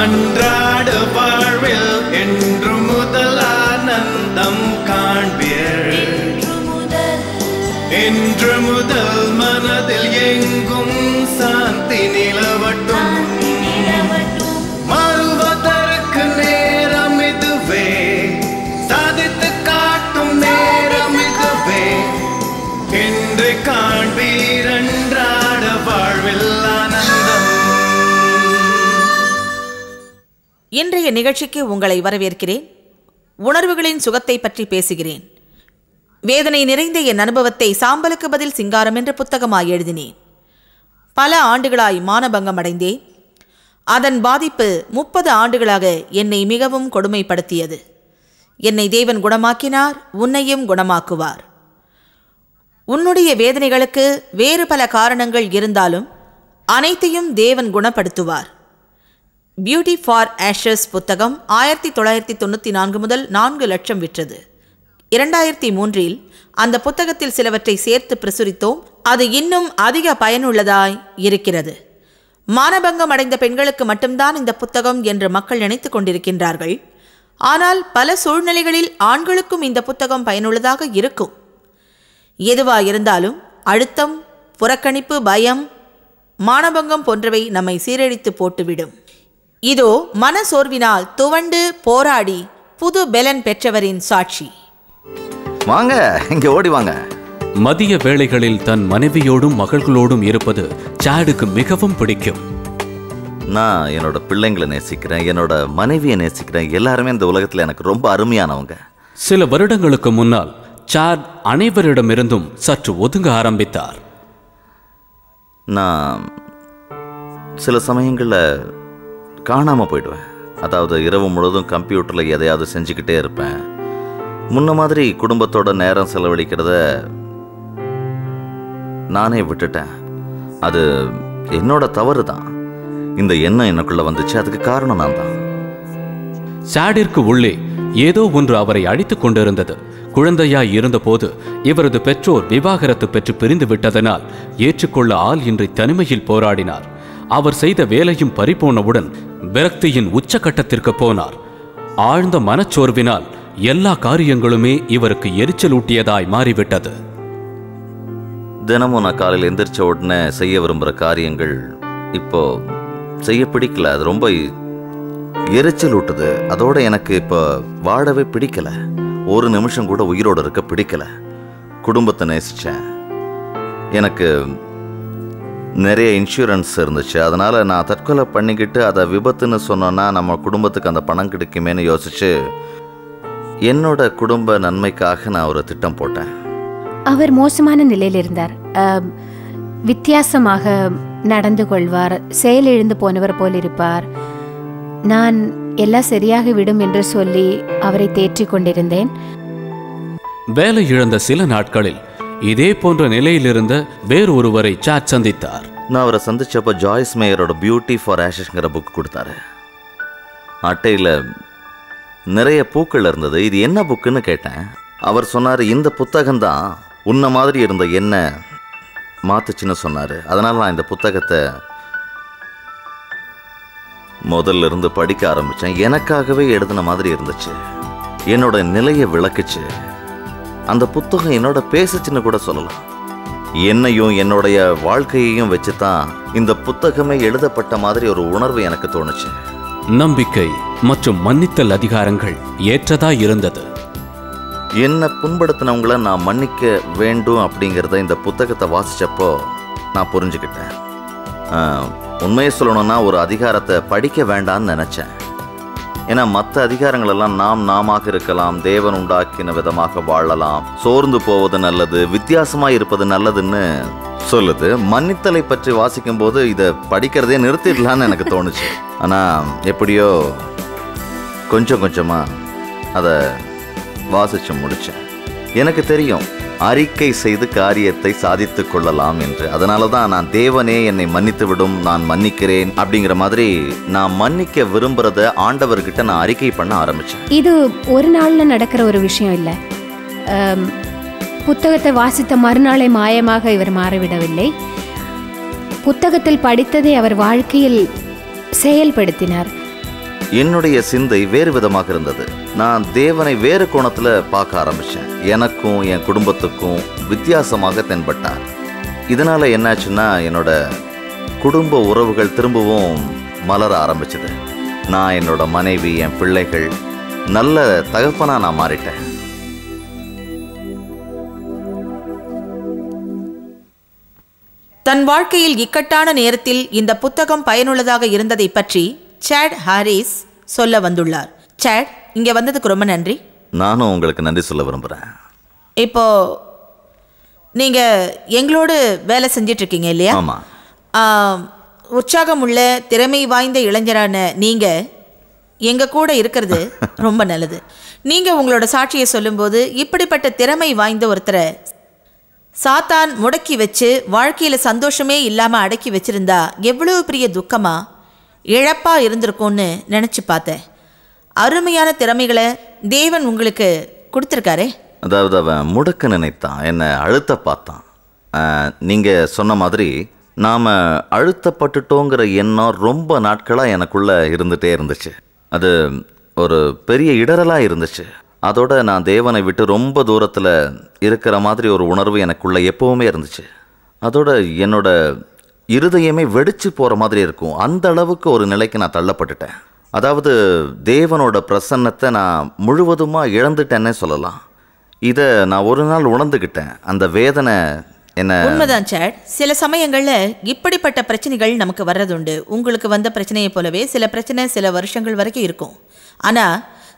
அன்றாட வாழ்வில் என்று முதல் ஆனந்தம் காண்பீர். இன்று முதல் இன்றைய நிகழ்ச்சிக்கு உங்களை வரவேற்கிறேன். உணர்வுகளின் சுகத்தை பற்றி பேசுகிறேன். வேதனை நிறைந்த என் அனுபவத்தை சாம்பலுக்கு பதில் சிங்காரம் என்ற புத்தகமாய் எழுதினேன். பல ஆண்டுகளாய் மானபங்கம் அடைந்தேன். அதன் பாதிப்பு முப்பது ஆண்டுகளாக என்னை மிகவும் கொடுமைப்படுத்தியது. என்னை தேவன் குணமாக்கினார் உன்னையும் குணமாக்குவார். உன்னுடைய வேதனைகளுக்கு வேறு பல காரணங்கள் இருந்தாலும் அனைத்தையும் தேவன் குணப்படுத்துவார். பியூட்டி ஃபார் ஆஷஸ் புத்தகம் ஆயிரத்தி தொள்ளாயிரத்தி தொண்ணூற்றி நான்கு முதல் நான்கு லட்சம் விற்றது. இரண்டாயிரத்தி மூன்றில் அந்த புத்தகத்தில் சிலவற்றை சேர்த்து பிரசுரித்தோம். அது இன்னும் அதிக பயனுள்ளதாய் இருக்கிறது. மானபங்கம் அடைந்த பெண்களுக்கு மட்டும்தான் இந்த புத்தகம் என்று மக்கள் நினைத்து கொண்டிருக்கின்றார்கள். ஆனால் பல சூழ்நிலைகளில் ஆண்களுக்கும் இந்த புத்தகம் பயனுள்ளதாக இருக்கும். எதுவாயிருந்தாலும் அழுத்தம் புறக்கணிப்பு பயம் மானபங்கம் போன்றவை நம்மை சீரழித்து போட்டுவிடும். இதோ மன சோர்வினால் துவண்டு போராடி புது பெலன் பெற்றவரின் சாட்சி. வாங்க இங்க ஓடி வாங்க. மதிய வேளைகளில் தன் மனைவியோடும் மகள்களோடும் இருப்பது சாடுக்கு மிகவும் பிடிக்கும். நான் என்னோட பிள்ளைங்களை நேசிக்கிறேன் என்னோட மனைவியை நேசிக்கிறேன். எல்லாருமே இந்த உலகத்துல எனக்கு ரொம்ப அருமையானவங்க. சில வருடங்களுக்கு முன்னால் சாட் அனைவரிடமிருந்தும் சற்று ஒதுங்க ஆரம்பித்தார். நான் சில சமயங்களில் காணாம போயிடுவேன். அதாவது இரவு முழுதும் கம்ப்யூட்டரில் எதையாவது செஞ்சுக்கிட்டே இருப்பேன். முன்ன மாதிரி குடும்பத்தோட நேரம் செலவழிக்கிறத நானே விட்டுட்டேன். அது என்னோட தவறு தான் இந்த எண்ணம் எனக்குள்ள வந்துச்சு. அதுக்கு காரணம் நான் தான். சாடிற்கு உள்ளே ஏதோ ஒன்று அவரை அழித்துக் கொண்டிருந்தது. குழந்தையாய் இருந்தபோது இவரது பெற்றோர் விவாகரத்து பெற்று பிரிந்து விட்டதனால் ஏற்றுக்கொள்ள ஆள் இன்றி தனிமையில் போராடினார். அவர் செய்த வேலையும் பறிபோனவுடன் விரக்தியின் உச்சக்கட்டத்திற்கு போனார். ஆழ்ந்த மனச்சோர்வினால் எல்லா காரியங்களுமே இவருக்கு எரிச்சலூட்டியதாய் மாறிவிட்டது. தினமும் நான் காலையில் எந்திரிச்ச உடனே செய்ய விரும்புகிற காரியங்கள் இப்போ செய்ய பிடிக்கல. அது ரொம்ப எரிச்சல் ஊட்டுது அதோட எனக்கு இப்போ வாழவே பிடிக்கல. ஒரு நிமிஷம் கூட உயிரோட இருக்க பிடிக்கல. குடும்பத்தை நேசிச்சேன். எனக்கு நிறைய இன்சூரன்ஸ் இருந்துச்சு. அதனால நான் தற்கொலை பண்ணிக்கிட்டு அதை விபத்துன்னு சொன்னோன்னா நம்ம குடும்பத்துக்கு அந்த பணம் கிடைக்குமேன்னு யோசிச்சு என்னோட குடும்ப நன்மைக்காக நான் ஒரு திட்டம் போட்டேன். அவர் மோசமான நிலையில் இருந்தார். வித்தியாசமாக நடந்து கொள்வார் செயலிழந்து போனவர் போல் இருப்பார். நான் எல்லாம் சரியாக விடும் என்று சொல்லி அவரை தேற்றிக் கொண்டிருந்தேன். வேலை இழந்த சில நாட்களில் இதே போன்ற நிலையிலிருந்த வேறொருவரை சாட் சந்தித்தார். நான் அவரை சந்திச்சப்போ ஜாய்ஸ் மேயரோட பியூட்டி ஃபார் ஆஷஸ்ங்கிற புக் கொடுத்தாரு. அட்டையில் நிறைய பூக்கள் இருந்தது. இது என்ன புக்குன்னு கேட்டேன். அவர் சொன்னார் இந்த புத்தகம்தான் உன்ன மாதிரி இருந்த என்ன மாத்துச்சுன்னு சொன்னார். அதனால் நான் இந்த புத்தகத்தை முதல்ல இருந்து படிக்க ஆரம்பித்தேன் எனக்காகவே எழுதின மாதிரி இருந்துச்சு. என்னோட நிலையை விளக்குச்சு. அந்த புத்தகம் என்னோட பேசுச்சுன்னு கூட சொல்லலாம். என்னையும் என்னுடைய வாழ்க்கையையும் வச்சு தான் இந்த புத்தகமே எழுதப்பட்ட மாதிரி ஒரு உணர்வு எனக்கு தோணுச்சு. நம்பிக்கை மற்றும் மன்னித்தல் அதிகாரங்கள் ஏற்றதா இருந்தது. என்னை புண்படுத்தினவங்கள நான் மன்னிக்க வேண்டும் அப்படிங்கிறத இந்த புத்தகத்தை வாசிச்சப்போ நான் புரிஞ்சுக்கிட்டேன். உண்மையை சொல்லணும்னா ஒரு அதிகாரத்தை படிக்க வேண்டாம்னு நினச்சேன். ஏன்னா மற்ற அதிகாரங்களெல்லாம் நாம் நாம இருக்கலாம் தேவன் உண்டாக்கின விதமாக வாழலாம். சோர்ந்து போவது நல்லது வித்தியாசமாக இருப்பது நல்லதுன்னு சொல்லுது. மன்னித்தலை பற்றி வாசிக்கும் போது இதை படிக்கிறதே நிறுத்திடலான்னு எனக்கு தோணுச்சு. ஆனால் எப்படியோ கொஞ்சம் கொஞ்சமாக அதை வாசிச்சு முடிச்சேன். எனக்கு தெரியும் அறிக்கை செய்து காரியத்தை சாதித்துக் கொள்ளலாம் என்று. அதனால தான் நான் தேவனே என்னை மன்னித்து விடும் நான் மன்னிக்கிறேன் அப்படிங்கிற மாதிரி நான் மன்னிக்க விரும்புறத ஆண்டவர்கிட்ட நான் அறிக்கை பண்ண ஆரம்பிச்சேன். இது ஒரு நாளில் நடக்கிற ஒரு விஷயம் இல்லை. புத்தகத்தை வாசித்த மறுநாளை மாயமாக இவர் மாறிவிடவில்லை. புத்தகத்தில் படித்ததை அவர் வாழ்க்கையில் செயல்படுத்தினார். என்னுடைய சிந்தை வேறு விதமாக இருந்தது. நான் தேவனை வேறு கோணத்துல பார்க்க ஆரம்பிச்சேன். எனக்கும் என் குடும்பத்துக்கும் வித்தியாசமாக தென்பட்டார். இதனால என்னாச்சுன்னா என்னோட குடும்ப உறவுகள் திரும்பவும் மலர ஆரம்பிச்சது. நான் என்னோட மனைவி என் பிள்ளைகள் நல்ல தகப்பனா நான் மாறிட்டேன். தன் வாழ்க்கையில் இக்கட்டான நேரத்தில் இந்த புத்தகம் பயனுள்ளதாக இருந்ததை பற்றி சேட் ஹாரிஸ் சொல்ல வந்துள்ளார். சேட் இங்க வந்ததுக்கு ரொம்ப நன்றி. நானும் உங்களுக்கு நன்றி சொல்ல விரும்புகிறேன் இப்போ நீங்க எங்களோடு வேலை செஞ்சிட்டு இருக்கீங்க இல்லையா? ஆமாம் ஆம், உற்சாகம் உள்ள திறமை வாய்ந்த இளைஞரான நீங்க எங்க கூட இருக்கிறது ரொம்ப நல்லது. நீங்க உங்களோட சாட்சியை சொல்லும்போது இப்படிப்பட்ட திறமை வாய்ந்த ஒருத்தரை சாத்தான் முடக்கி வச்சு வாழ்க்கையில சந்தோஷமே இல்லாம அடக்கி வச்சிருந்தா எவ்வளவு பெரிய துக்கமா? இழப்பாக இருந்திருக்கும்னு நினச்சி பார்த்தேன். அருமையான திறமைகளை தேவன் உங்களுக்கு கொடுத்துருக்காரே. அதாவது அவன் முடக்க நினைத்தான் என்னை அழுத்த பார்த்தான். நீங்கள் சொன்ன மாதிரி நாம் அழுத்தப்பட்டுட்டோங்கிற எண்ணம் ரொம்ப நாட்களாக எனக்குள்ளே இருந்துகிட்டே இருந்துச்சு. அது ஒரு பெரிய இடரலாக இருந்துச்சு. அதோட நான் தேவனை விட்டு ரொம்ப தூரத்தில் இருக்கிற மாதிரி ஒரு உணர்வு எனக்குள்ளே எப்போவுமே இருந்துச்சு. அதோட என்னோட இருதயமே வெடிச்சு போகிற மாதிரி இருக்கும். அந்த அளவுக்கு ஒரு நிலைக்கு நான் தள்ளப்பட்டுட்டேன். அதாவது தேவனோட பிரசன்னத்தை நான் முழுவதுமாக இழந்துட்டேன்னே சொல்லலாம். இதை நான் ஒரு நாள் உணர்ந்துக்கிட்டேன் அந்த வேதனை என்ன உண்மைதான் சேட். சில சமயங்களில் இப்படிப்பட்ட பிரச்சனைகள் நமக்கு வர்றதுண்டு. உங்களுக்கு வந்த பிரச்சனையை போலவே சில பிரச்சனை சில வருஷங்கள் வரைக்கும் இருக்கும். ஆனால்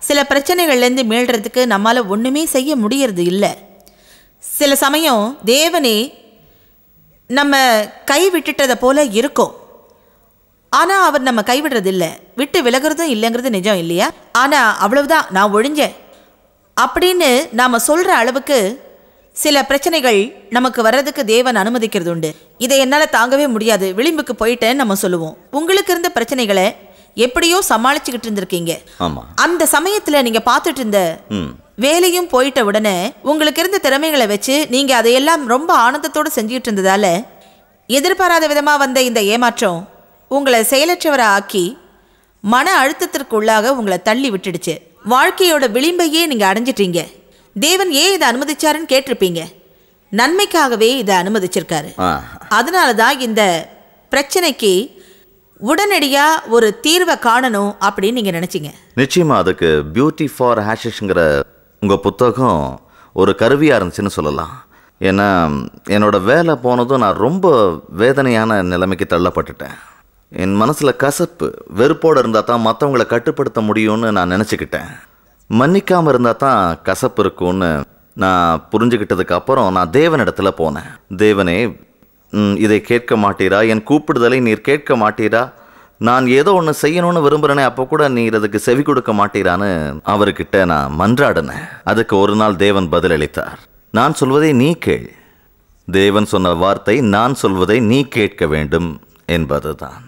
சில பிரச்சனைகள்லேருந்து மீள்றதுக்கு நம்மளால் ஒன்றுமே செய்ய முடியறது இல்லை. சில சமயம் தேவனே நம்ம கை விட்டுட்டதை போல இருக்கும். ஆனா அவர் நம்ம கைவிடுறது இல்ல விட்டு விலகுறதும் இல்லைங்கிறது நிஜம் இல்லையா? ஆனா அவ்வளவுதான் நான் ஒழிஞ்சேன். அப்படின்னு நாம சொல்ற அளவுக்கு சில பிரச்சனைகள் நமக்கு வர்றதுக்கு தேவன் அனுமதிக்கிறது உண்டு. இதை என்னால தாங்கவே முடியாது. விளிம்புக்கு போயிட்டேன்னு நம்ம சொல்லுவோம். உங்களுக்கு இருந்த பிரச்சனைகளை எப்படியோ சமாளிச்சுக்கிட்டு இருந்திருக்கீங்க. அந்த சமயத்துல நீங்க பார்த்துட்டு இருந்த வேலையும் போயிட்ட உடனே உங்களுக்கு இருந்த திறமைகளை வச்சு நீங்க அதையெல்லாம் ரொம்ப ஆனந்தத்தோடு செஞ்சுட்டு இருந்ததால எதிர்பாராத விதமா வந்த இந்த ஏமாற்றம் உங்களை செயலற்றவரை ஆக்கி மன அழுத்தத்திற்குள்ளாக உங்களை தள்ளி விட்டுடுச்சு. வாழ்க்கையோட விளிம்பையே நீங்க அடைஞ்சிட்டீங்க. தேவன் ஏன் இதை அனுமதிச்சாருன்னு கேட்டிருப்பீங்க. நன்மைக்காகவே இதை அனுமதிச்சிருக்காரு. அதனால தான் இந்த பிரச்சனைக்கு உடனடியா ஒரு தீர்வை காணணும் அப்படின்னு நீங்க நினைச்சீங்க. நிச்சயமா அதுக்கு பியூட்டி ஃபார் ஹேஷஸ்ங்கிற உங்கள் புத்தகம் ஒரு கருவியாக இருந்துச்சுன்னு சொல்லலாம். ஏன்னா என்னோட வேலை போனதும் நான் ரொம்ப வேதனையான நிலைமைக்கு தள்ளப்பட்டுட்டேன். என் மனசில் கசப்பு வெறுப்போடு இருந்தால் தான் மற்றவங்களை கட்டுப்படுத்த முடியும்னு நான் நினச்சிக்கிட்டேன். மன்னிக்காமல் இருந்தால் தான் கசப்பு இருக்கும்னு நான் புரிஞ்சுக்கிட்டதுக்கு அப்புறம் நான் தேவனிடத்தில் போனேன். தேவனே இதை கேட்க மாட்டீரா? என் கூப்பிடுதலை நீர் கேட்க மாட்டீரா? நான் ஏதோ ஒன்று செய்யணும்னு விரும்புகிறேனே அப்போ கூட நீ அதுக்கு செவி கொடுக்க மாட்டீரான்னு அவர்கிட்ட நான் மன்றாடினேன். அதுக்கு ஒரு நாள் தேவன் பதிலளித்தார். நான் சொல்வதை நீ கேள். தேவன் சொன்ன வார்த்தை நான் சொல்வதை நீ கேட்க வேண்டும் என்பதுதான்.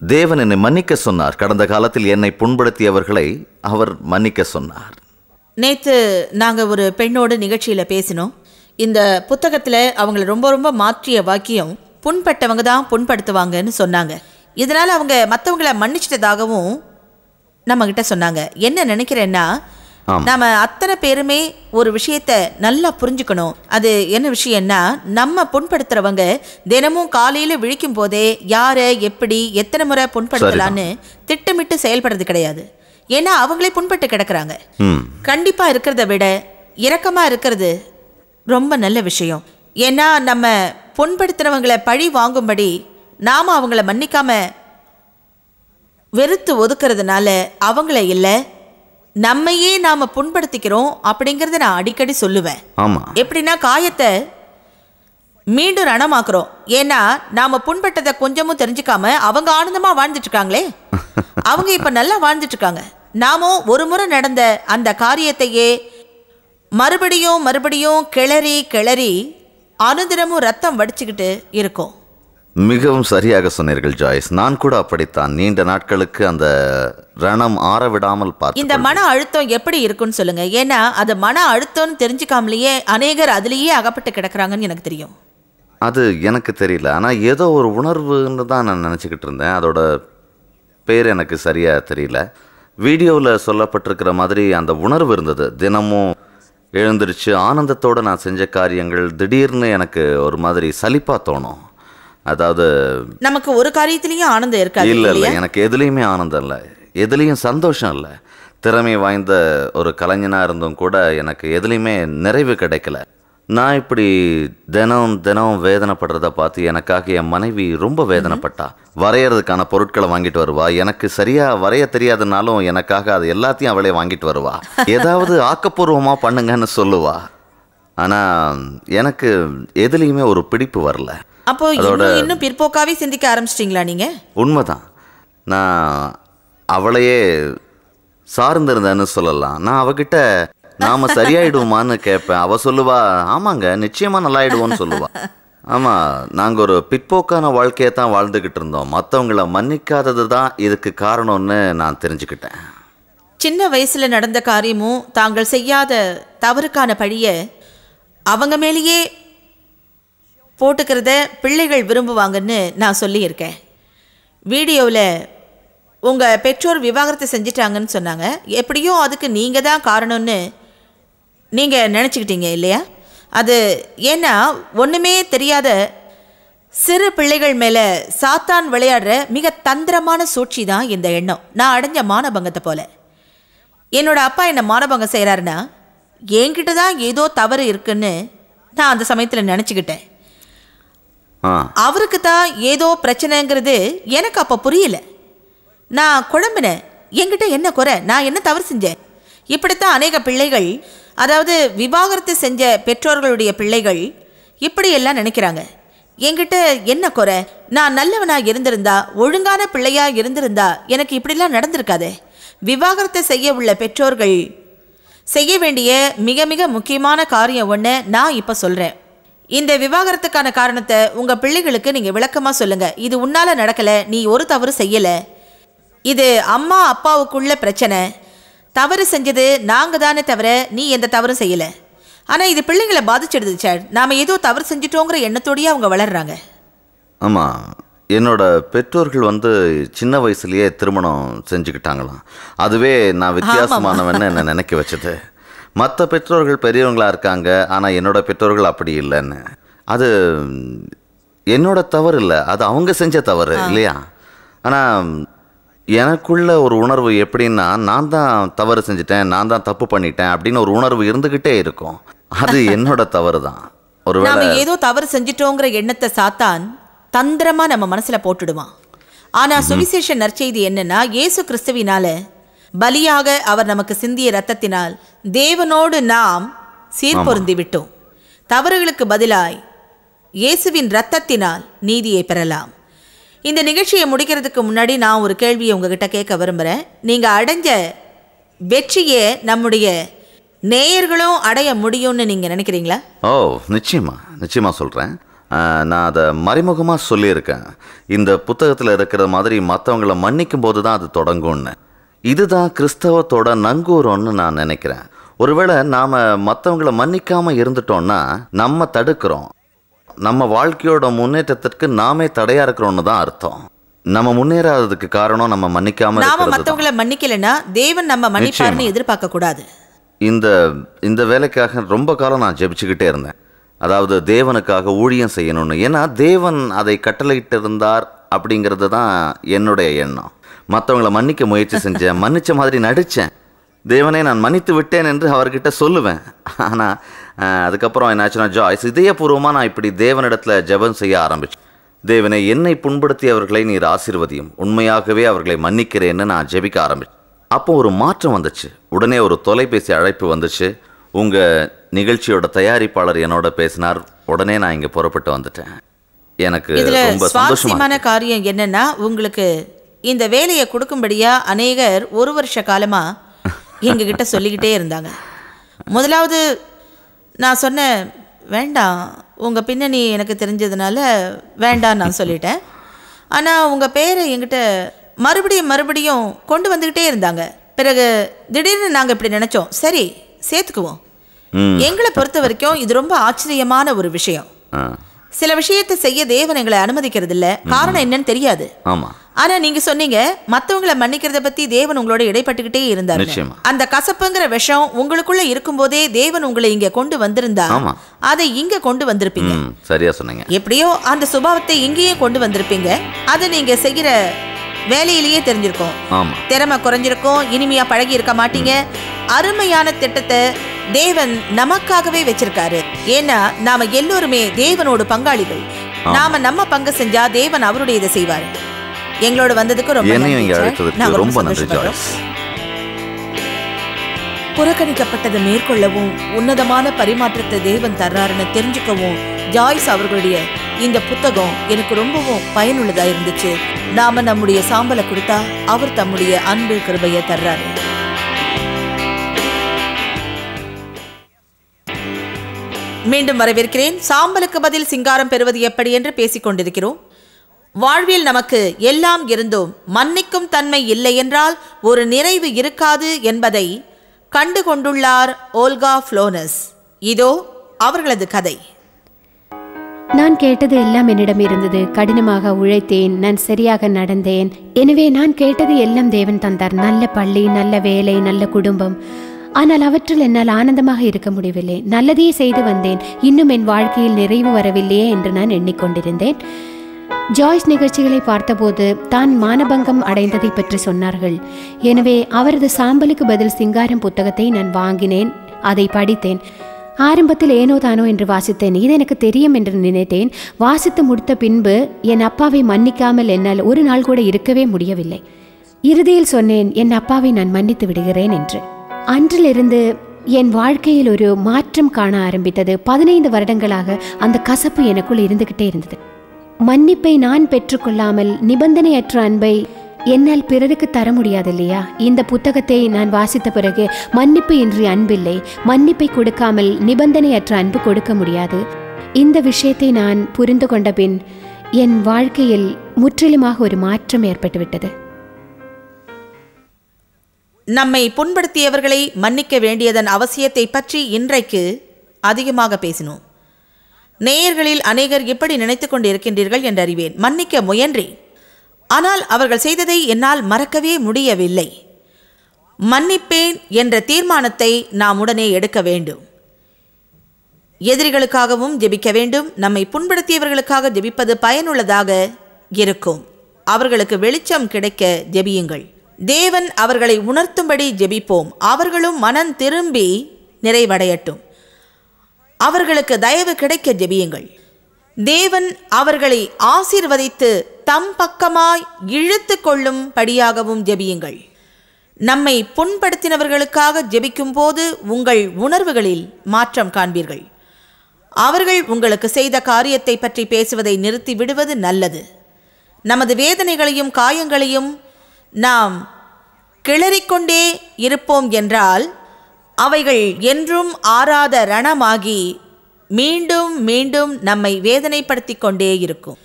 தேவன் என்னை மன்னிக்க சொன்னார். கடந்த காலத்தில் என்னை புண்படுத்தியவர்களை அவர் மன்னிக்க சொன்னார். நேற்று நாங்கள் ஒரு பெண்ணோடு நிகழ்ச்சியில் பேசினோம். இந்த புத்தகத்தில் அவங்களை ரொம்ப ரொம்ப மாற்றிய வாக்கியம் புண்பட்டவங்க தான் புண்படுத்துவாங்கன்னு சொன்னாங்க. இதனால அவங்க மற்றவங்கள மன்னிச்சிட்டதாகவும் நம்ம கிட்ட சொன்னாங்க. என்ன நினைக்கிறேன்னா. நாம அத்தனை பேருமே ஒரு விஷயத்த நல்லா புரிஞ்சுக்கணும். அது என்ன விஷயம்னா நம்ம புண்படுத்துறவங்க தினமும் காலையில விழிக்கும் போதே யாரை எப்படி எத்தனை முறை புண்படுத்தலான்னு திட்டமிட்டு செயல்படுறது கிடையாது. ஏன்னா அவங்களே புண்பட்டு கிடக்குறாங்க. ம். கண்டிப்பா இருக்கிறத விட இரக்கமா இருக்கிறது ரொம்ப நல்ல விஷயம். ஏன்னா நம்ம புண்படுத்துறவங்களை பழி வாங்கும்படி நாம அவங்கள மன்னிக்காம வெறுத்து ஒதுக்குறதுனால அவங்கள இல்லை நம்மையே நாம புண்படுத்திக்கிறோம் அப்படிங்கறத நான் அடிக்கடி சொல்லுவேன். ஆமாம் எப்படின்னா காயத்தை மீண்டும் ரணமாக்குறோம். ஏன்னா நாம புண்பட்டதை கொஞ்சமும் தெரிஞ்சுக்காம அவங்க ஆனந்தமா வாழ்ந்துட்டு இருக்காங்களே அவங்க இப்ப நல்லா வாழ்ந்துட்டு இருக்காங்க நாமும் ஒரு முறை நடந்த அந்த காரியத்தையே மறுபடியும் மறுபடியும் கிளறி கிளறி அனுதினமும் ரத்தம் வடிச்சுக்கிட்டு இருக்கோம். மிகவும் சரியாக சொன்னீர்கள் ஜாய்ஸ். நான் கூட அப்படித்தான். நீண்ட நாட்களுக்கு அந்த ரணம் ஆற விடாமல் இந்த பார்த்து மன அழுத்தம் எப்படி இருக்குன்னு சொல்லுங்க. ஏன்னா அது மன அழுத்தம்னு தெரிஞ்சுக்காமலேயே அநேகர் அதுலேயே அகப்பட்டு கிடக்குறாங்கன்னு எனக்கு தெரியும். அது எனக்கு தெரியல. ஆனால் ஏதோ ஒரு உணர்வுன்னு தான் நான் நினச்சிக்கிட்டு இருந்தேன். அதோட பேர் எனக்கு சரியாக தெரியல. வீடியோவில் சொல்லப்பட்டிருக்கிற மாதிரி அந்த உணர்வு இருந்தது. தினமும் எழுந்திருச்சு ஆனந்தத்தோடு நான் செஞ்ச காரியங்கள் திடீர்னு எனக்கு ஒரு மாதிரி சலிப்பாக தோணும். அதாவது நமக்கு ஒரு காரியத்திலயும் ஆனந்தம் இருக்காது இல்லை இல்லை எனக்கு எதுலேயுமே ஆனந்தம் இல்லை. எதுலேயும் சந்தோஷம் இல்லை. திறமை வாய்ந்த ஒரு கலைஞனாக இருந்தும் கூட எனக்கு எதுலேயுமே நிறைவு கிடைக்கல. நான் இப்படி தினம் தினம் வேதனைப்படுறத பார்த்து எனக்காக என் மனைவி ரொம்ப வேதனைப்பட்டா. வரையறதுக்கான பொருட்களை வாங்கிட்டு வருவா. எனக்கு சரியா வரைய தெரியாதுனாலும் எனக்காக அது எல்லாத்தையும் அவளே வாங்கிட்டு வருவா. ஏதாவது ஆக்கப்பூர்வமா பண்ணுங்கன்னு சொல்லுவா. ஆனா எனக்கு எதுலேயுமே ஒரு பிடிப்பு வரல. அப்போ இன்னும் இன்னும் பிற்போக்காவே சிந்திக்க ஆரம்பிச்சிட்டீங்களா நீங்க? உண்மைதான். நான் அவளையே சார்ந்திருந்தேன்னு சொல்லலாம். நான் அவகிட்ட நாம சரியாயிடுவோமான்னு கேட்பேன். அவ சொல்லுவா ஆமாங்க நிச்சயமா நல்லாயிடுவோன்னு சொல்லுவா. ஆமா நாங்க ஒரு பிற்போக்கான வாழ்க்கையை தான் வாழ்ந்துகிட்டு இருந்தோம். மற்றவங்கள மன்னிக்காதது தான் இதுக்கு காரணம்னு நான் தெரிஞ்சுக்கிட்டேன். சின்ன வயசுல நடந்த காரியமும் தாங்கள் செய்யாத தவறுக்கான பழிய அவங்க மேலேயே போட்டுக்கிறத பிள்ளைகள் விரும்புவாங்கன்னு நான் சொல்லியிருக்கேன். வீடியோவில் உங்கள் பெற்றோர் விவாகரத்து செஞ்சிட்டாங்கன்னு சொன்னாங்க. எப்படியோ அதுக்கு நீங்கள் தான் காரணம்னு நீங்கள் நினச்சிக்கிட்டீங்க இல்லையா? அது ஏன்னா ஒன்றுமே தெரியாத சிறு பிள்ளைகள் மேலே சாத்தான் விளையாடுற மிக தந்திரமான சூழ்ச்சி தான் இந்த எண்ணம். நான் அடைஞ்ச மானபங்கத்தை போல. என்னோட அப்பா என்ன மானபங்கம் செய்கிறாருன்னா என்கிட்ட தான் ஏதோ தவறு இருக்குன்னு நான் அந்த சமயத்தில் நினச்சிக்கிட்டேன். அவருக்கு தான் ஏதோ பிரச்சனைங்கிறது எனக்கு அப்போ புரியல. நான் குழம்பினேன். என்கிட்ட என்ன குறை? நான் என்ன தவறு செஞ்சேன்? இப்படித்தான் அநேக பிள்ளைகள் அதாவது விவாகரத்து செஞ்ச பெற்றோர்களுடைய பிள்ளைகள் இப்படியெல்லாம் நினைக்கிறாங்க. என்கிட்ட என்ன குறை? நான் நல்லவனாக இருந்திருந்தா ஒழுங்கான பிள்ளையாக இருந்திருந்தா எனக்கு இப்படிலாம் நடந்திருக்காதே. விவாகரத்தை செய்ய உள்ள பெற்றோர்கள் செய்ய வேண்டிய மிக மிக முக்கியமான காரியம் ஒன்று நான் இப்போ சொல்கிறேன் இந்த விவாகரத்துக்கான காரணத்தை உங்கள் பிள்ளைகளுக்கு நீங்கள் விளக்கமாக சொல்லுங்கள் இது உன்னால் நடக்கலை நீ ஒரு தவறு செய்யலை. இது அம்மா அப்பாவுக்குள்ள பிரச்சனை. தவறு செஞ்சது நாங்கள் தானே தவிர நீ எந்த தவறும் செய்யலை. ஆனால் இது பிள்ளைங்களை பாதிச்சிடுது சார். நாம் ஏதோ தவறு செஞ்சிட்டோங்கிற எண்ணத்தோடயே அவங்க வளர்றாங்க. ஆமாம் என்னோட பெற்றோர்கள் வந்து சின்ன வயசுலயே திருமணம் செஞ்சுக்கிட்டாங்களாம். அதுவே நான் வித்தியாசமானவன்னு என்னை நினைக்க வச்சது. மற்ற பெற்றோர்கள் பெரியவங்களா இருக்காங்க ஆனால் என்னோட பெற்றோர்கள் அப்படி இல்லைன்னு. அது என்னோட தவறு இல்லை. அது அவங்க செஞ்ச தவறு இல்லையா? ஆனால் எனக்குள்ள ஒரு உணர்வு எப்படின்னா நான் தான் தவறு செஞ்சுட்டேன் நான் தான் தப்பு பண்ணிட்டேன் அப்படின்னு ஒரு உணர்வு இருந்துக்கிட்டே இருக்கும். அது என்னோட தவறு தான். நாம ஏதோ தவறு செஞ்சிட்டோங்கிற எண்ணத்தை சாத்தான் தந்திரமா நம்ம மனசுல போட்டுடுவான். ஆனா சுவிசேஷ நற்செய்தி என்னன்னா இயேசு கிறிஸ்துவினால பலியாக அவர் நமக்கு சிந்திய ரத்தத்தினால் தேவனோடு நாம் சீர்பொருந்தி விட்டோம் தவறுகளுக்கு பதிலாய் இயேசுவின் ரத்தத்தினால் நீதியை பெறலாம். இந்த நிகழ்ச்சியை முடிக்கிறதுக்கு முன்னாடி நான் ஒரு கேள்வியை உங்ககிட்ட கேட்க விரும்புகிறேன் நீங்கள் அடைஞ்ச வெற்றியை நம்முடைய நேயர்களும் அடைய முடியும்னு நீங்கள் நினைக்கிறீங்களா? ஓ நிச்சயமா நிச்சயமா சொல்கிறேன் நான் அதை மறைமுகமாக சொல்லியிருக்கேன். இந்த புத்தகத்தில் இருக்கிற மாதிரி மற்றவங்கள மன்னிக்கும் போது தான் அது தொடங்கும்னு. இதுதான் கிறிஸ்தவத்தோட நங்கூரம்னு நான் நினைக்கிறேன். ஒருவேளை நாம் மற்றவங்கள மன்னிக்காமல் இருந்துட்டோம்னா நம்ம தடுக்கிறோம். நம்ம வாழ்க்கையோட முன்னேற்றத்திற்கு நாமே தடையா இருக்கிறோம்னு தான் அர்த்தம். நம்ம முன்னேறாததுக்கு காரணம் நம்ம மன்னிக்காம நாம. மற்றவங்கள மன்னிக்கலைன்னா தேவன் நம்ம மன்னிப்பார்னு எதிர்பார்க்க கூடாது இந்த இந்த வேலைக்காக ரொம்ப காலம் நான் ஜெபிச்சுக்கிட்டே இருந்தேன். அதாவது தேவனுக்காக ஊழியம் செய்யணும்னு. ஏன்னா தேவன் அதை கட்டளையிட்டு இருந்தார் அப்படிங்கிறது தான் என்னுடைய எண்ணம். மற்றவங்கள மன்னிக்க முயற்சி செஞ்சேன். மன்னிச்ச மாதிரி நடித்தேன் தேவனே நான் மன்னித்து விட்டேன் என்று அவர்கிட்ட சொல்லுவேன். ஆனால் அதுக்கப்புறம் என்னாச்சுன்னா ஜாய்ஸ் இதயபூர்வமாக நான் இப்படி தேவனிடத்தில் ஜெபம் செய்ய ஆரம்பிச்சேன். தேவனே என்னை புண்படுத்தியவர்களை நீர் ஆசீர்வதியும். உண்மையாகவே அவர்களை மன்னிக்கிறேன்னு நான் ஜெபிக்க ஆரம்பிச்சேன். அப்போ ஒரு மாற்றம் வந்துச்சு. உடனே ஒரு தொலைபேசி அழைப்பு வந்துச்சு. உங்கள் நிகழ்ச்சியோட தயாரிப்பாளர் என்னோட பேசினார். உடனே நான் இங்கே புறப்பட்டு வந்துட்டேன். எனக்கு ரொம்ப சந்தோஷமா சுவாரஸ்யமான காரியம் என்னன்னா உங்களுக்கு இந்த வேலையை கொடுக்கும்படியா அநேகர் ஒரு வருஷ காலமா எங்ககிட்ட சொல்லிக்கிட்டே இருந்தாங்க. முதலாவது நான் சொன்னேன் வேண்டாம் உங்கள் பின்னணி எனக்கு தெரிஞ்சதுனால வேண்டாம் நான் சொல்லிட்டேன். ஆனால் உங்கள் பேரை என்கிட்ட மறுபடியும் மறுபடியும் கொண்டு வந்துக்கிட்டே இருந்தாங்க. பிறகு திடீர்னு நாங்கள் இப்படி நினச்சோம். சரி சேர்த்துக்குவோம். எங்களை பொறுத்த வரைக்கும் இது ரொம்ப ஆச்சரியமான ஒரு விஷயம். சில விஷயத்தை செய்ய தேவன் எங்களை அனுமதிக்கிறது இல்ல காரணம் என்னன்னு தெரியாது. ஆமா. ஆனா நீங்க சொன்னீங்க மத்தவங்கள மன்னிக்கிறத பத்தி தேவன் உங்களோட இடைப்பட்டுக்கிட்டே இருந்தார். அந்த கசப்புங்கிற விஷம் உங்களுக்குள்ள இருக்கும்போதே தேவன் உங்களை இங்க கொண்டு வந்திருந்தா. அதை இங்க கொண்டு வந்திருப்பீங்க. சரியா சொன்னீங்க. எப்படியோ அந்த சுபாவத்தை இங்கேயே கொண்டு வந்திருப்பீங்க. அதை நீங்க செய்யற வேலையிலேயே தெரிஞ்சிருக்கும். திறமை குறைஞ்சிருக்கும் இனிமையா பழகி இருக்க மாட்டீங்க. அருமையான திட்டத்தை தேவன் நமக்காகவே வச்சிருக்காரு. ஏன்னா நாம எல்லோருமே தேவனோட பங்காளிகள். நாம நம்ம பங்கு செஞ்சா தேவன் அவருடைய இதை செய்வாரு. எங்களோட வந்ததுக்கு ரொம்ப நன்றி, ரொம்ப புறக்கணிக்கப்பட்டதை மேற்கொள்ளவும் உன்னதமான பரிமாற்றத்தை தேவன் தர்றாருன்னு தெரிஞ்சுக்கவும் ஜாய்ஸ் அவர்களுடைய இந்த புத்தகம் எனக்கு ரொம்பவும் பயனுள்ளதா இருந்துச்சு. நாம நம்முடைய சாம்பலை கொடுத்தா அவர் தம்முடைய அன்பு கிருபையை தர்றாரு. மீண்டும் வரவேற்கிறேன். சாம்பலுக்கு பதில் சிங்காரம் பெறுவது எப்படி என்று பேசிக் கொண்டிருக்கிறோம். வாழ்வில் நமக்கு எல்லாம் இருந்தும் மன்னிக்கும் தன்மை இல்லை என்றால் ஒரு நிறைவு இருக்காது என்பதை கண்டு கொண்டுள்ளார் ஓல்கா ஃப்ளோனஸ். இதோ அவர்களது கதை. நான் கேட்டது எல்லாம் என்னிடம் இருந்தது. கடினமாக உழைத்தேன். நான் சரியாக நடந்தேன். எனவே நான் கேட்டது எல்லாம் தேவன் தந்தார். நல்ல பள்ளி நல்ல வேலை நல்ல குடும்பம். ஆனால் அவற்றில் என்னால் ஆனந்தமாக இருக்க முடியவில்லை. நல்லதே செய்து வந்தேன். இன்னும் என் வாழ்க்கையில் நிறைவு வரவில்லையே என்று நான் எண்ணிக்கொண்டிருந்தேன். ஜாய்ஸ் நிகழ்ச்சிகளை பார்த்தபோது தான் மானபங்கம் அடைந்ததை பற்றி சொன்னார்கள். எனவே அவரது சாம்பலுக்கு பதில் சிங்காரம் புத்தகத்தை நான் வாங்கினேன். அதை படித்தேன். ஆரம்பத்தில் ஏனோ தானோ என்று வாசித்தேன். இது எனக்கு தெரியும் என்று நினைத்தேன். வாசித்து முடித்த பின்பு என் அப்பாவை மன்னிக்காமல் என்னால் ஒரு நாள் கூட இருக்கவே முடியவில்லை. இறுதியில் சொன்னேன் என் அப்பாவை நான் மன்னித்து விடுகிறேன் என்று. அன்றிலிருந்து என் வாழ்க்கையில் ஒரு மாற்றம் காண ஆரம்பித்தது. பதினைந்து வருடங்களாக அந்த கசப்பு எனக்குள் இருந்துகிட்டே இருந்தது. மன்னிப்பை நான் பெற்றுக்கொள்ளாமல் நிபந்தனையற்ற அன்பை என்னால் பிறருக்கு தர முடியாது இல்லையா இந்த புத்தகத்தை நான் வாசித்த பிறகு மன்னிப்பு இன்றி அன்பில்லை. மன்னிப்பை கொடுக்காமல் நிபந்தனையற்ற அன்பு கொடுக்க முடியாது. இந்த விஷயத்தை நான் புரிந்து கொண்ட பின் என் வாழ்க்கையில் முற்றிலுமாக ஒரு மாற்றம் ஏற்பட்டுவிட்டது. நம்மை புண்படுத்தியவர்களை மன்னிக்க வேண்டியதன் அவசியத்தை பற்றி இன்றைக்கு அதிகமாக பேசினோம். நேயர்களில் அநேகர் இப்படி நினைத்து கொண்டிருக்கின்றீர்கள் என்று அறிவேன். மன்னிக்க முயன்றேன் ஆனால் அவர்கள் செய்ததை என்னால் மறக்கவே முடியவில்லை. மன்னிப்பேன் என்ற தீர்மானத்தை நாம் உடனே எடுக்க வேண்டும். எதிரிகளுக்காகவும் ஜெபிக்க வேண்டும். நம்மை புண்படுத்தியவர்களுக்காக ஜெபிப்பது பயனுள்ளதாக இருக்கும். அவர்களுக்கு வெளிச்சம் கிடைக்க ஜெபியுங்கள். தேவன் அவர்களை உணர்த்தும்படி ஜெபிப்போம். அவர்களும் மனம் திரும்பி நிறைவடையட்டும். அவர்களுக்கு தயவு கிடைக்க ஜெபியுங்கள். தேவன் அவர்களை ஆசீர்வதித்து தம் பக்கமாய் இழுத்து கொள்ளும்படியாகவும் ஜெபியுங்கள். நம்மை புண்படுத்தினவர்களுக்காக ஜெபிக்கும் போது உங்கள் உணர்வுகளில் மாற்றம் காண்பீர்கள். அவர்கள் உங்களுக்கு செய்த காரியத்தை பற்றி பேசுவதை நிறுத்தி விடுவது நல்லது. நமது வேதனைகளையும் காயங்களையும் நாம் கிளறிக்கொண்டே இருப்போம் என்றால் அவைகள் என்றும் ஆறாத ரணமாகி மீண்டும் மீண்டும் நம்மை வேதனைப்படுத்திக் கொண்டே இருக்கும்.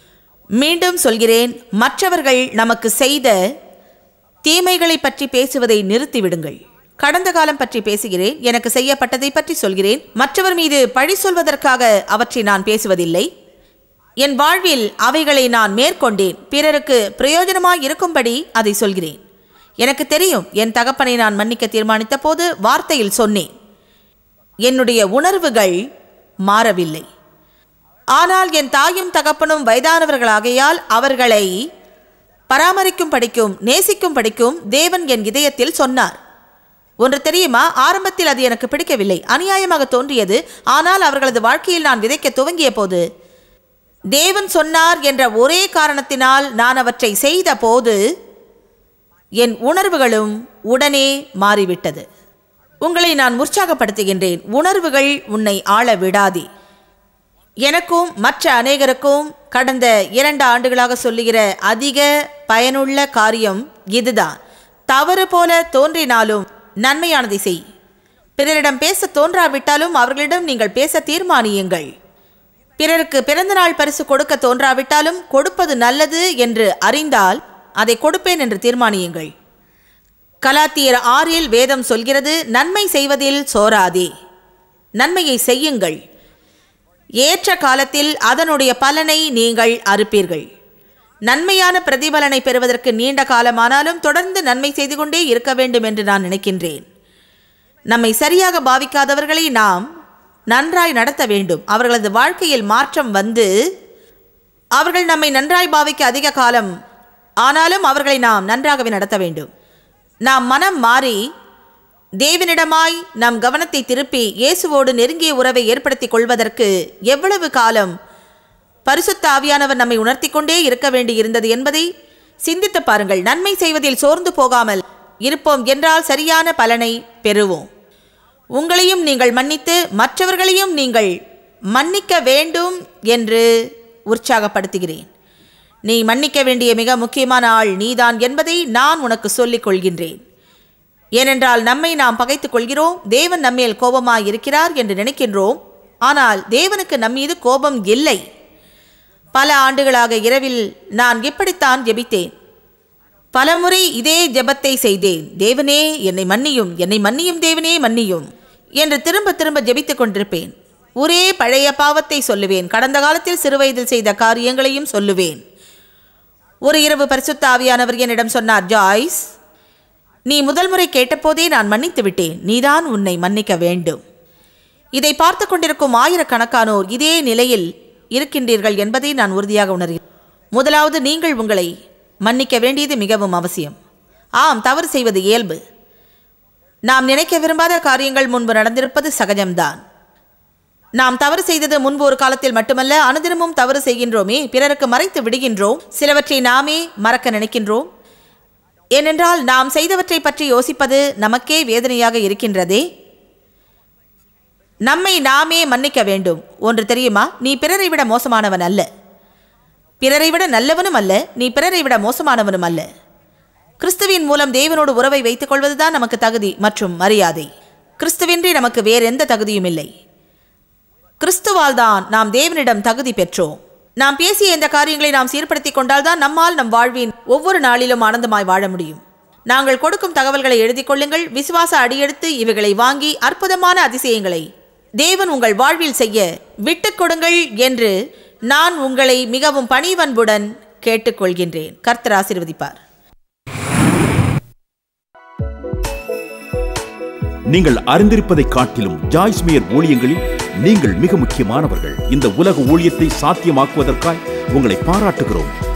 மீண்டும் சொல்கிறேன் மற்றவர்கள் நமக்கு செய்த தீமைகளை பற்றி பேசுவதை நிறுத்திவிடுங்கள் கடந்த காலம் பற்றி பேசுகிறேன் எனக்கு செய்யப்பட்டதை பற்றி சொல்கிறேன். மற்றவர் மீது பழி சொல்வதற்காக அவற்றை நான் பேசுவதில்லை. என் வாழ்வில் அவைகளை நான் மேற்கொண்டேன். பிறருக்கு பிரயோஜனமாக இருக்கும்படி அதை சொல்கிறேன். எனக்கு தெரியும் என் தகப்பனை நான் மன்னிக்க தீர்மானித்த போது வார்த்தையில் சொன்னேன். என்னுடைய உணர்வுகள் மாறவில்லை. ஆனால் என் தாயும் தகப்பனும் வயதானவர்களாகையால் அவர்களை பராமரிக்கும் படிக்கும் நேசிக்கும் படிக்கும் தேவன் என் இதயத்தில் சொன்னார். ஒன்று தெரியுமா? ஆரம்பத்தில் அது எனக்கு பிடிக்கவில்லை. அநியாயமாக தோன்றியது. ஆனால் அவர்களது வாழ்க்கையில் நான் விதைக்க துவங்கிய போது தேவன் சொன்னார் என்ற ஒரே காரணத்தினால் நான் அவற்றை செய்த போது என் உணர்வுகளும் உடனே மாறிவிட்டது. உங்களை நான் உற்சாகப்படுத்துகின்றேன். உணர்வுகள் உன்னை ஆள விடாதே. எனக்கும் மற்ற அநேகருக்கும் கடந்த இரண்டு ஆண்டுகளாக சொல்லுகிற அதிக பயனுள்ள காரியம் இதுதான். தவறு போல தோன்றினாலும் நன்மையானதை செய். பிறரிடம் பேச தோன்றாவிட்டாலும் அவர்களிடம் நீங்கள் பேச தீர்மானியுங்கள். பிறருக்கு பிறந்தநாள் பரிசு கொடுக்க தோன்றாவிட்டாலும் கொடுப்பது நல்லது என்று அறிந்தால் அதை கொடுப்பேன் என்று தீர்மானியுங்கள். கலாத்தியர் ஆறில் வேதம் சொல்கிறது நன்மை செய்வதில் சோராதே. நன்மையை செய்யுங்கள். ஏற்ற காலத்தில் அதனுடைய பலனை நீங்கள் அறுப்பீர்கள். நன்மையான பிரதிபலனை பெறுவதற்கு நீண்ட காலமானாலும் தொடர்ந்து நன்மை செய்து கொண்டே இருக்க வேண்டும் என்று நான் நினைக்கின்றேன். நம்மை சரியாக பாவிக்காதவர்களை நாம் நன்றாய் நடத்த வேண்டும். அவர்களது வாழ்க்கையில் மாற்றம் வந்து அவர்கள் நம்மை நன்றாய் பாவிக்க அதிக காலம் ஆனாலும் அவர்களை நாம் நன்றாகவே நடத்த வேண்டும். நாம் மனம் மாறி தேவனிடமாய் நம் கவனத்தை திருப்பி இயேசுவோடு நெருங்கிய உறவை ஏற்படுத்திக் கொள்வதற்கு எவ்வளவு காலம் பரிசுத்த ஆவியானவர் நம்மை உணர்த்தி கொண்டே இருக்க வேண்டியிருந்தது என்பதை சிந்தித்து பாருங்கள். நன்மை செய்வதில் சோர்ந்து போகாமல் இருப்போம் என்றால் சரியான பலனை பெறுவோம். உங்களையும் நீங்கள் மன்னித்து மற்றவர்களையும் நீங்கள் மன்னிக்க வேண்டும் என்று உற்சாகப்படுத்துகிறேன். நீ மன்னிக்க வேண்டிய மிக முக்கியமான ஆள் நீதான் என்பதை நான் உனக்கு சொல்லிக் கொள்கின்றேன். ஏனென்றால் நம்மை நாம் பகைத்துக் கொள்கிறோம் தேவன் நம்மேல் கோபமாக இருக்கிறார் என்று நினைக்கின்றோம். ஆனால் தேவனுக்கு நம்மீது கோபம் இல்லை. பல ஆண்டுகளாக இரவில் நான் இப்படித்தான் ஜெபித்தேன். பலமுறை இதே ஜெபத்தை செய்தேன். தேவனே என்னை மன்னியும் என்னை மன்னியும் தேவனே மன்னியும் என்று திரும்ப திரும்ப ஜெபித்துக் கொண்டிருப்பேன். ஒரே பழைய பாவத்தை சொல்லுவேன். கடந்த காலத்தில் சிறுவயதில் செய்த காரியங்களையும் சொல்லுவேன். ஒரு இரவு பரிசுத்த ஆவியானவர் என்னிடம் சொன்னார் ஜாய்ஸ் நீ முதல் முறை கேட்டபோதே நான் மன்னித்து விட்டேன். நீதான் உன்னை மன்னிக்க வேண்டும். இதை பார்த்து கொண்டிருக்கும் ஆயிரக்கணக்கானோர் இதே நிலையில் இருக்கின்றீர்கள் என்பதை நான் உறுதியாக உணர்கிறேன். முதலாவது நீங்கள் உங்களை மன்னிக்க வேண்டியது மிகவும் அவசியம். ஆம் தவறு செய்வது இயல்பு. நாம் நினைக்க விரும்பாத காரியங்கள் முன்பு நடந்திருப்பது சகஜம்தான். நாம் தவறு செய்தது முன்பு ஒரு காலத்தில் மட்டுமல்ல அனுதினமும் தவறு செய்கின்றோமே பிறருக்கு மறைத்து விடுகின்றோம். சிலவற்றை நாமே மறக்க நினைக்கின்றோம். ஏனென்றால் நாம் செய்தவற்றை பற்றி யோசிப்பது நமக்கே வேதனையாக இருக்கின்றதே. நம்மை நாமே மன்னிக்க வேண்டும். ஒன்று தெரியுமா? நீ பிறரை விட மோசமானவன் அல்ல. பிறரை விட நல்லவனும் அல்ல நீ பிறரை விட மோசமானவனும் அல்ல. கிறிஸ்துவின் மூலம் தேவனோடு உறவை வைத்துக் கொள்வதுதான் நமக்கு தகுதி மற்றும் மரியாதை. கிறிஸ்துவின்றி நமக்கு வேறு எந்த தகுதியும் இல்லை. கிறிஸ்துவால் தான் நாம் தேவனிடம் தகுதி பெற்றோம். நாம் பேசிய இந்த காரியங்களை நாம் சீர்படுத்திக் கொண்டால்தான் நம்மால் நம் வாழ்வின் ஒவ்வொரு நாளிலும் ஆனந்தமாய் வாழ முடியும். நாங்கள் கொடுக்கும் தகவல்களை எழுதிக் கொள்ளுங்கள் விசுவாச அடியெடுத்து இவைகளை வாங்கி அற்புதமான அதிசயங்களை தேவன் உங்கள் வாழ்வில் செய்ய விட்டுக் கொடுங்கள் என்று நான் உங்களை மிகவும் பணிவன்புடன் கேட்டுக்கொள்கின்றேன். கர்த்தர் ஆசீர்வதிப்பார். நீங்கள் அறிந்திருப்பதை காட்டிலும் ஜாய்ஸ்மியர் ஊழியங்களில் நீங்கள் மிக முக்கியமானவர்கள். இந்த உலக ஊழியத்தை சாத்தியமாக்குவதற்காய் உங்களை பாராட்டுகிறோம்.